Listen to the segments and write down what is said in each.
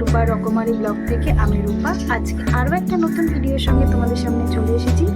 রূপা Rokomari blog থেকে আমি রূপা। আজকে আরও একটা নতুন ভিডিওর সঙ্গে তোমাদের সামনে চলে এসেছি।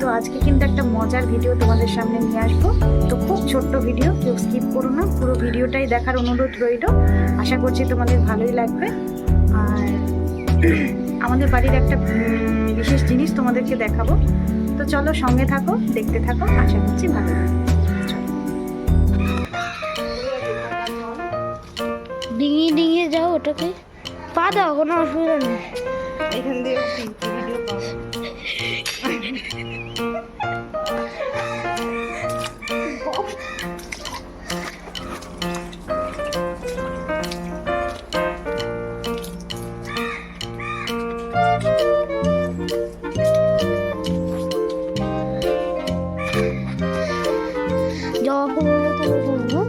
তো আজকে কিন্তু একটা মজার ভিডিও তোমাদের সামনে নিয়ে আসব। তো খুব ছোট্ট ভিডিও, কেউ স্কিপ করো না, পুরো ভিডিওটাই দেখার অনুরোধ রইল। আশা করছি তোমাদের ভালোই লাগবে। আর আমাদের বাড়ির একটা বিশেষ জিনিস তোমাদেরকে দেখাবো। তো চলো সঙ্গে থাকো, দেখতে থাকো, আশা করছি ভালো ওটাকে পা দাও কোনো অসুবিধা নেই। এখান দিয়ে ভিডিও জবা ফুলগুলো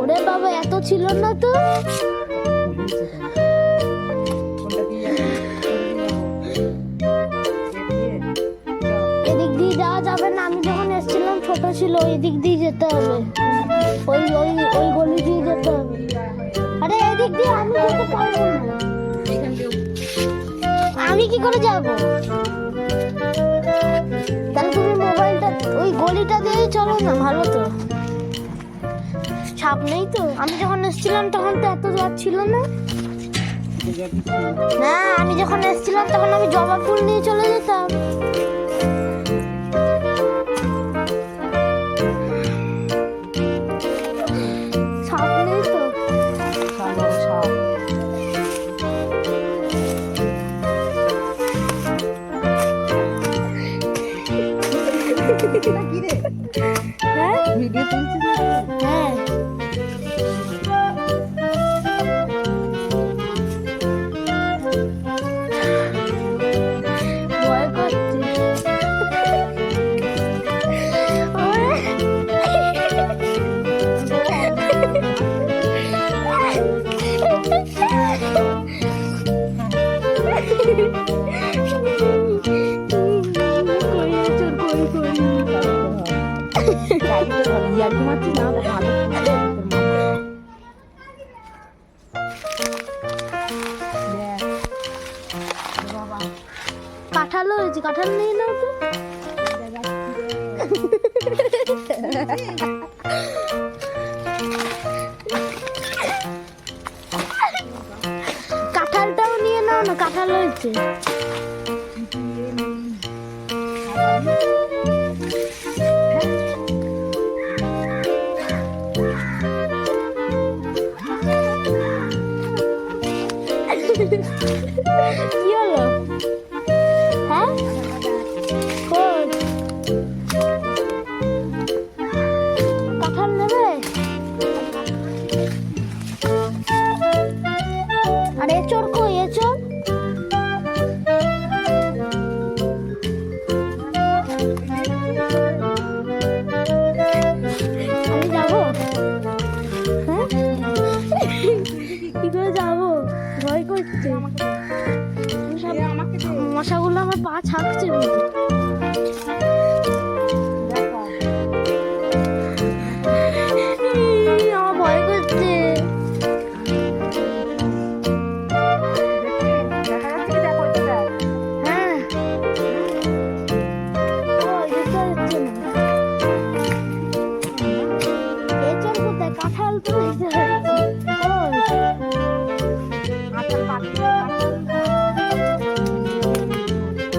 ওরে বাবা এত ছিল না তো। এদিক দিয়ে যাওয়া যাবে না। আমি যখন এসেছিলাম, ছোট ছিল ওই দিক দিয়ে যেতে হবে। ওই ওই ওই গলি দিয়ে যেতে হবে। আরে এদিক দিয়ে আমি যেতে পারব না। আমি কি করে যাব? তাহলে তুমি মোবাইলটা, ওই গলিটা দিয়েই চলো না, ভালো তো। ছাপ নেই তো। আমি যখন এসেছিলাম তখন তো ছিল না? না আমি যখন এসেছিলাম তখন আমি জবা ফুল নিয়ে চলে যেতাম। ভিডিও তুলছিস হ্যাঁ। কাঁঠাল হয়েছে কাঁঠাল নিয়ে নাও কাঁঠালটাও নিয়ে নাও না কাঁঠাল হয়েছে। কি হলো কাঁঠাল নেবে পা ছাকছে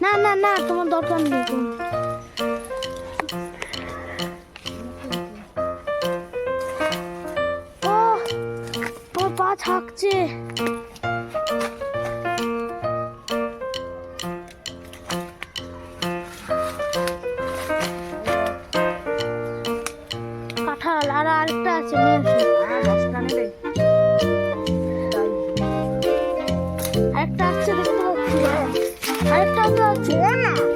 না না না তোমার দরকার নেই। ও পা থাকছে কাঁঠাল আর আরেকটা আছে নিয়ে 左哪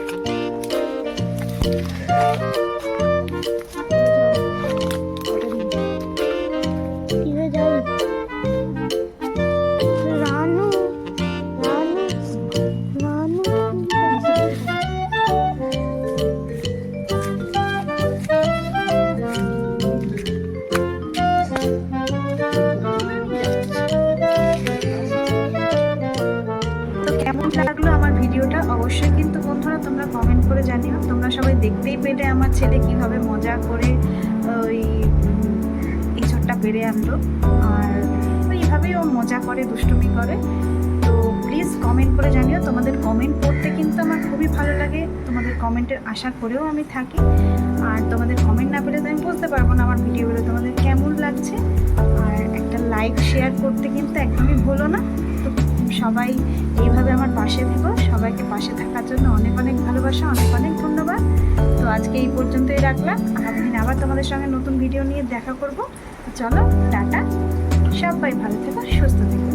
ভিডিওটা অবশ্যই কিন্তু বন্ধুরা তোমরা কমেন্ট করে জানিও। তোমরা সবাই দেখতেই পেলে আমার ছেলে কীভাবে মজা করে ওই উম, এঁচড়টা পেরে আনলো। আর এইভাবেই ও মজা করে দুষ্টুমি করে। তো প্লিজ কমেন্ট করে জানিও। তোমাদের কমেন্ট পড়তে কিন্তু আমার খুবই ভালো লাগে। তোমাদের কমেন্টের আশা করেও আমি থাকি। আর তোমাদের কমেন্ট না পেলে তো আমি বুঝতে পারব না আমার ভিডিওগুলো। তোমাদের কেমন লাগছে? আর একটা লাইক শেয়ার করতে কিন্তু একদমই ভুলো না। সবাই এইভাবে আমার পাশে থেকো। সবাইকে পাশে থাকার জন্য অনেক অনেক ভালোবাসা, অনেক অনেক ধন্যবাদ। তো আজকে এই পর্যন্তই রাখলাম। আগামী দিন আবার তোমাদের সঙ্গে নতুন ভিডিও নিয়ে দেখা করব। চলো, টাটা। সবাই ভালো থেকো, সুস্থ থেকো।